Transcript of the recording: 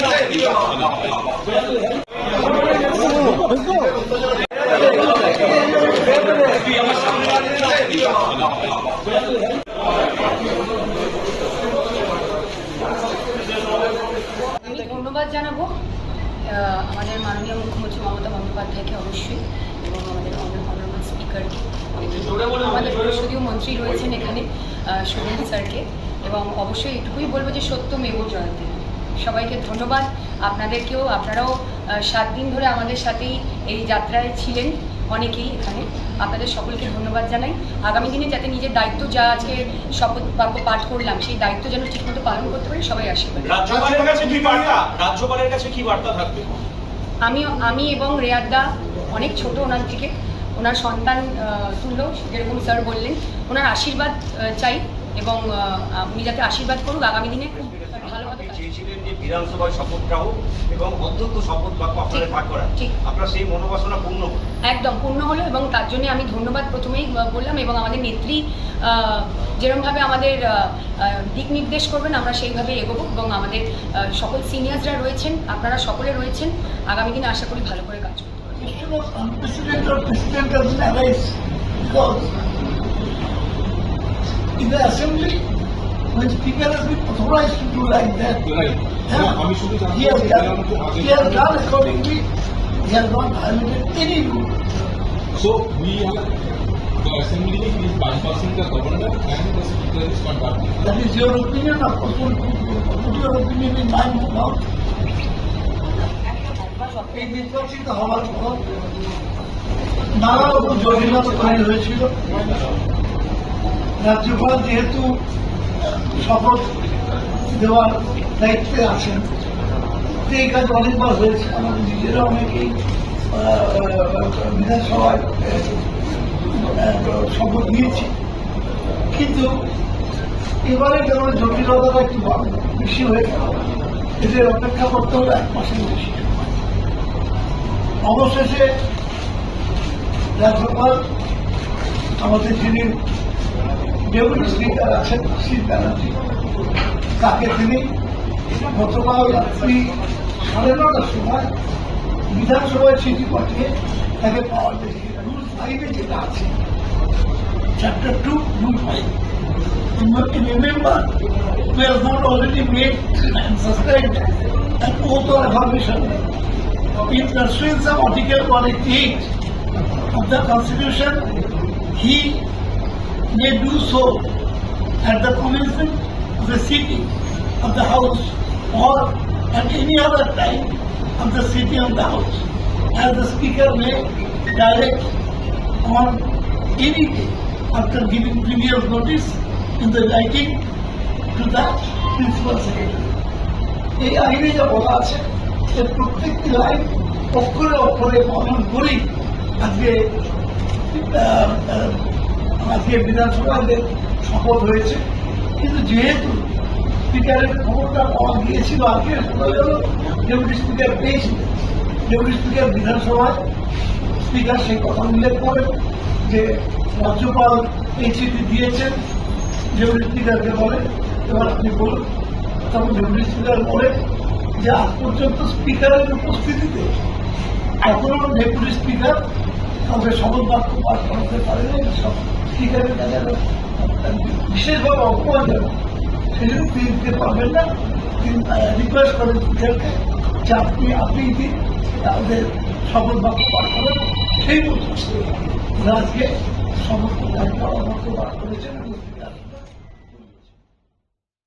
আমি ধন্যবাদ জানাব আমাদের মাননীয় মুখ্যমন্ত্রী মমতা বন্দ্যোপাধ্যায়কে অবশ্যই এবং আমাদের অনারেবল স্পিকারকে আমাদের সংসদীয় মন্ত্রী রয়েছেন এখানে শুভেন্দু স্যারকে। এবং অবশ্যই এটুকুই বলব যে সত্য সত্যমেব জয়ন্তী। সবাইকে ধন্যবাদ। আপনাদেরকেও আপনারাও সাত দিন ধরে আমাদের সাথেই এই যাত্রায় ছিলেন অনেকেই এখানে। আপনাদের সকলকে ধন্যবাদ জানাই। আগামী দিনে যাতে নিজের দায়িত্ব যা আজকে শপথ বাক্য পাঠ করলাম সেই দায়িত্ব যেন ঠিকমতো পালন করতে পারি সবাই আশীর্বাদ। রাজ্যপালের কাছে কি বার্তা? রাজ্যপালের কাছে কি বার্তা থাকবে? আমি আমি এবং রেয়াদ্দা অনেক ছোট ওনার থেকে। ওনার সন্তান তুল্য যেরকম স্যার বললেন ওনার আশীর্বাদ চাই এবং উনি যাতে আশীর্বাদ করুক আগামী দিনে খুব ভালোভাবে আপনি কাজ করুক। চেয়েছিলেন যে বিধানসভায় শপথ গ্রহণ এবং অধ্যক্ষ শপথ বাক্য আপনাদের পাঠ করা ঠিক। আপনার সেই মনোবাসনা পূর্ণ হলো। একদম পূর্ণ হলো এবং তার জন্য আমি ধন্যবাদ প্রথমেই বললাম এবং আমাদের নেত্রী আহ, যেরমভাবে আমাদের আহ, আহ, দিক নির্দেশ করবেন আমরা সেইভাবে এগোবো এবং আমাদের আহ, সকল সিনিয়র্সরা রয়েছেন আপনারা সকলে রয়েছেন আগামী দিনে আশা করি ভালো করে কাজ because in the assembly, when speaker has been authorized to do like that, Right. yeah, he has done, he has done accordingly, he has not violated any rule. So we have the assembly is bypassing the governor and the speaker is conducting. That is your opinion, of course, put, your opinion in my mouth. এই নির্বাচিত হওয়ার পর নানা রকম জটিলতা তৈরি হয়েছিল রাজ্যপাল যেহেতু শপথ দেওয়ার দায়িত্বে আছেন। এই কাজ অনেকবার হয়েছে আমাদের নিজেরা অনেকেই বিধানসভায় শপথ নিয়েছি। কিন্তু এবারে যেমন জটিলতাটা একটু বেশি হয়ে গেল এদের অপেক্ষা করতে হবে এক মাসের বেশি অবশেষে রাজ্যপাল, আমাদের যিনি ডেপুটি স্পিকার আছেন শ্রী তাকে তিনি গতকাল রাত্রি সাড়ে নটার সময় বিধানসভায় চিঠি পাঠিয়ে তাকে পাওয়ার দিয়েছে রুল ফাইভে যেটা আছে chapter two rule five remember, we have not already made and subscribed an oath or affirmation in pursuance of Article 188 of the Constitution, he may do so at the commencement of the sitting of the House or at any other time of the sitting of the House, as the Speaker may direct on any day after giving previous notice in the writing to the Principal Secretary. এই আইনে যা বলা আছে সে প্রত্যেকটি line অক্ষরে অক্ষরে পালন করেই আজকে আহ, আহ, আজকে বিধানসভাতে শপথ হয়েছে। কিন্তু যেহেতু স্পিকারের খবরটা পাওয়া গিয়েছিল আজকে ডেপুটি স্পিকার পেয়েছিলেন ডেপুটি স্পিকার বিধানসভায় স্পিকার সেই কথা উল্লেখ করেন যে রাজ্যপাল এই চিঠি দিয়েছেন। ডেপুটি স্পিকারকে বলেন, এবার আপনি বলুন। তখন ডেপুটি স্পিকার বলেন যে, আজ পর্যন্ত স্পিকারের উপস্থিতিতে এখনও ডেপুটি স্পিকার কাউকে শপথ বাক্য পাঠ করাতে পারে না এটা একটা বিশেষভাবে অপমানজনক সেই জন্য তিনি দিতে পারবেন না। তিনি রিকোয়েস্ট করেন টিচারকে যে আপনি আপনি দিন তাদের শপথ বাক্য পাঠ করেন সেই মতো। আজকে সমস্ত দায়িত্ব অবাক্য পাঠ করেছেন